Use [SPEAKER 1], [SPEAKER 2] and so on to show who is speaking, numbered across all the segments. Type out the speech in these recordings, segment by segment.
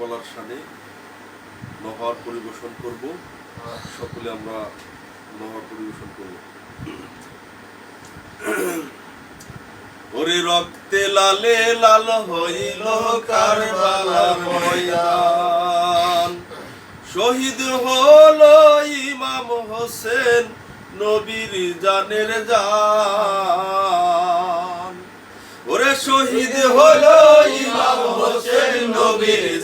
[SPEAKER 1] কারবালার সানে নহর পরিবেশন করব। সকলে আমরা নহর পরিবেশন করব। ওরে রক্তে লালে লাল হইল শহীদ হল ইমাম হোসেন নবীর জানের জান। ওরে শহীদ হলো ইমাম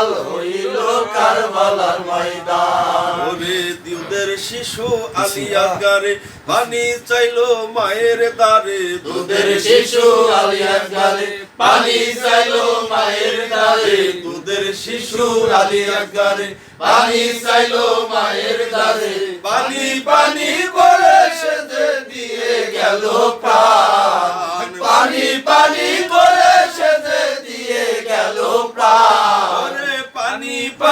[SPEAKER 2] লাল হইল কারবালার ময়দান।
[SPEAKER 1] ওরে দিউদের শিশু গারে পানি চাইলো মায়ের দারে
[SPEAKER 2] দুধের শিশু আলিয়ার গালে পানি চাইলো মায়ের দারে
[SPEAKER 1] দুধের শিশু
[SPEAKER 2] গালে পানি চাইলো মায়ের দারে
[SPEAKER 1] পানি
[SPEAKER 2] পানি বলে সেজে দিয়ে গেল প্রাণ।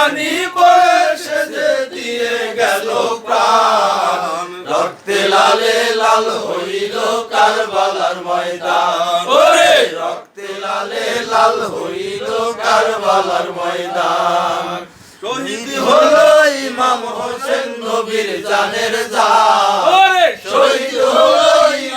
[SPEAKER 2] পানি বলে সেজে দিয়ে গেল প্রাণ। রক্তে লালে লাল হইল কারবালার ময়দান। ওরে! রক্তে লালে লাল হইল কারবালার ময়দান।
[SPEAKER 1] শহীদ
[SPEAKER 2] হলো ইমাম হোসেন নবীর জানের জান। শহীদ হলো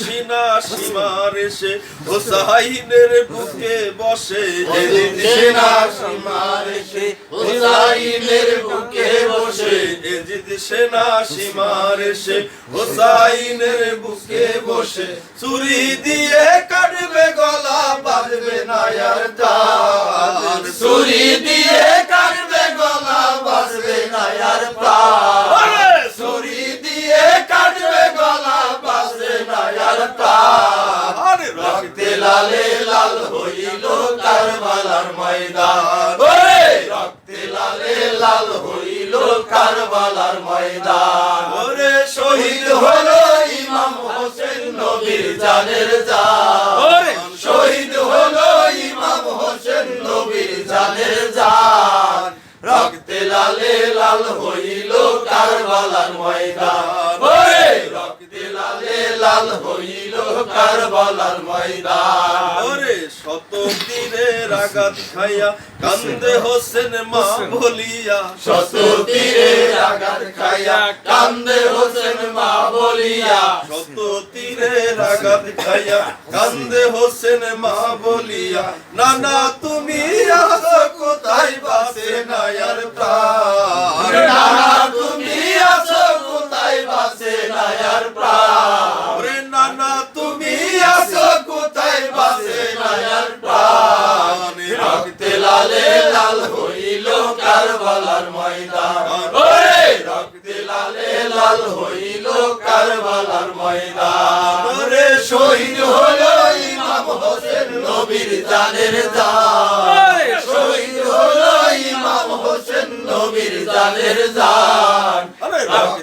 [SPEAKER 1] এজিত সিনা সীমার এসে হোসাইনের বুকে বসে।
[SPEAKER 2] এদিন সেনা সীমার এসে হুসাইনের বুকে বসে।
[SPEAKER 1] এজিদ সেনা সীমার এসে হোসাইনের বুকে বসে। চুরি দিয়ে কাটবে গলা বাঁধবে না আর
[SPEAKER 2] ছুরি দিয়ে লালে হইল কারবালার ময়দান। ওরে শহীদ হলো ইমাম হোসেন নবীর জানের জান।
[SPEAKER 1] ওরে!
[SPEAKER 2] শহীদ হলো ইমাম হোসেন নবীর জানের জান। রক্তে লালে লাল হইল কারবালার ময়দান। ওরে রক্তে লালে হইল কারবালার ময়দান।
[SPEAKER 1] ওরে শত তীরের আঘাত খাইয়া কান্দে হোসেন মা বলিয়া।
[SPEAKER 2] শত তীরে আঘাত খাইয়া কান্দে হোসেন মা বলিয়া।
[SPEAKER 1] শত তীরের আঘাত খাইয়া কান্দে হোসেন মা বলিয়া। নানা তুমি আছো কোথায়? বাসে নায়ার প্রাণ
[SPEAKER 2] নানা তুমি আছো কোথায় বাসে নায়ার প্রাণ।
[SPEAKER 1] নানা তুমি
[SPEAKER 2] আছো কোথায় বাসে নায়ার প্রাণ? রক্তে লালে লাল হইল কারবালার ময়দান। রক্তে লালে লাল হইল কারবালার ময়দান। ওরে শহীদ হলো ইমাম হোসেন নবীর জানের জান। শহীদ হলো ইমাম হোসেন নবীর জানের জান। রক্তে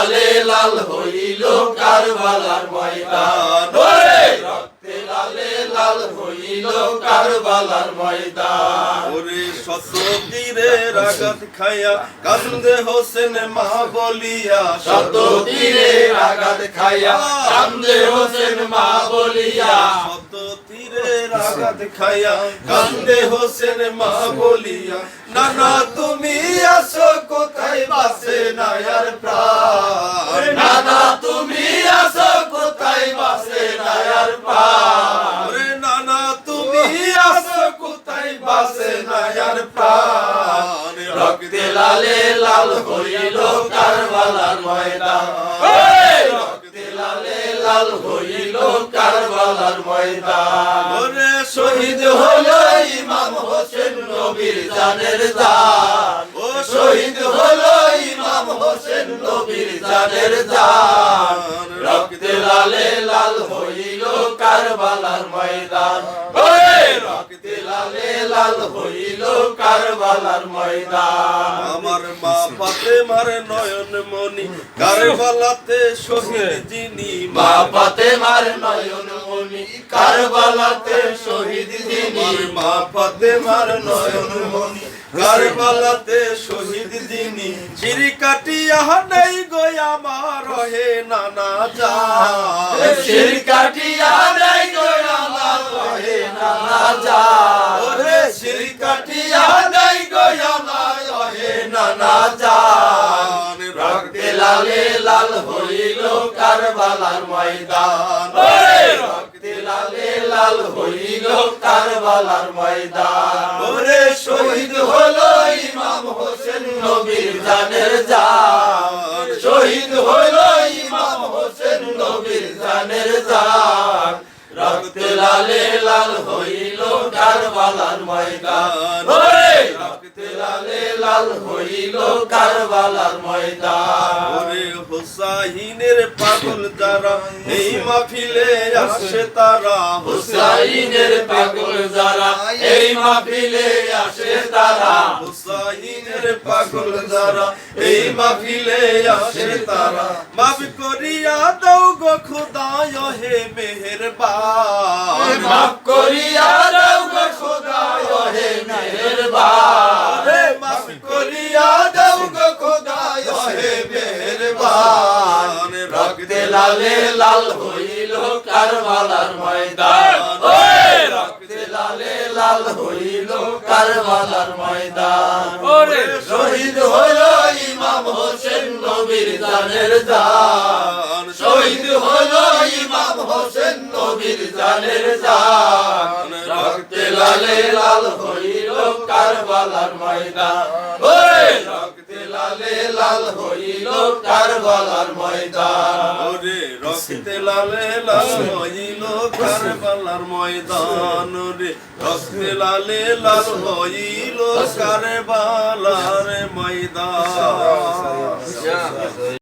[SPEAKER 2] লালে লাল হইল কারবালার ময়দান। ওরে! রক্তে লালে লাল হইল কারবালার ময়দান।
[SPEAKER 1] ওরে শত তীরের আঘাত খাইয়া কান্দে হোসেন মা বলিয়া
[SPEAKER 2] শত তীরে আঘাত খাইয়া কান্দে হোসেন মা বলিয়া।
[SPEAKER 1] শত তীরের আঘাত খাইয়া কান্দে হোসেন মা বলিয়া নানা তুমি আসো কোথায়? বাসে নায়ার প্রাণ
[SPEAKER 2] রক্তে লালে লাল হইল কারবালার ময়দান। রক্তে লালে লাল হইল কারবালার ময়দান। শহীদ হলো ইমাম হোসেন নবীর জানের জান। ও শহীদ হলো ইমাম হোসেন নবীর জানের জান। রক্তে লালে লাল হইল কারবালার ময়দান। রক্তে লালে লাল হইল কারবালার ময়দান।
[SPEAKER 1] আমার মা পাতে মারে নয়ন মনি কারবালাতে শহীদ যিনি
[SPEAKER 2] মা ফাতেমার নয়ন মনি কারবালাতে শহীদ যিনি।
[SPEAKER 1] মা পাতে মার নয়ন মনি কারবালাতে শহীদ যিনি। চিরি কাটিয়া নেই গো আমার হে নানা যা
[SPEAKER 2] শির কাটিয়া দেয় গো আমার রহে নানা জান লালে লাল হইল কারবালার ময়দান। রক্তে লালে লাল হইল কারবালার ময়দান। ওরে শহীদ হলো ইমাম হোসেন নবীর জানের জান। শহীদ হলো ইমাম হোসেন নবীর জানের জান। রক্তে লালে লাল হইল কারবালার ময়দান। লালে হইল কারবালার ময়দান।
[SPEAKER 1] হুসাইনের পাগল যারা এই মাহফিলে আসে তারা।
[SPEAKER 2] হুসাইনের পাগল যারা এই মাহফিলে আসে তারা।
[SPEAKER 1] হুসাইনের পাগল যারা এই মাহফিলে আসে তারা। মাফ করিয়া দাও গো খুদায় হে মেহেরবান।
[SPEAKER 2] মাফ করিয়া রক্তে লালে লাল হইল কারবালার ময়দান। রক্তে লালে লাল হইল কারবালার ময়দান। শহীদ হইল ইমাম হোসেন নবীর জানের জান। শহীদ হইল ইমাম হোসেন নবীর জানের জান। রক্তে লালে লাল হইল কারবালার ময়দান। ওরে রক্তে লালে লাল হইল কারবালার ময়দান।
[SPEAKER 1] ওরে রক্তে লালে লাল হইল কারবালার ময়দান। রে রক্তে লালে লাল হইল কারবালার ময়দান।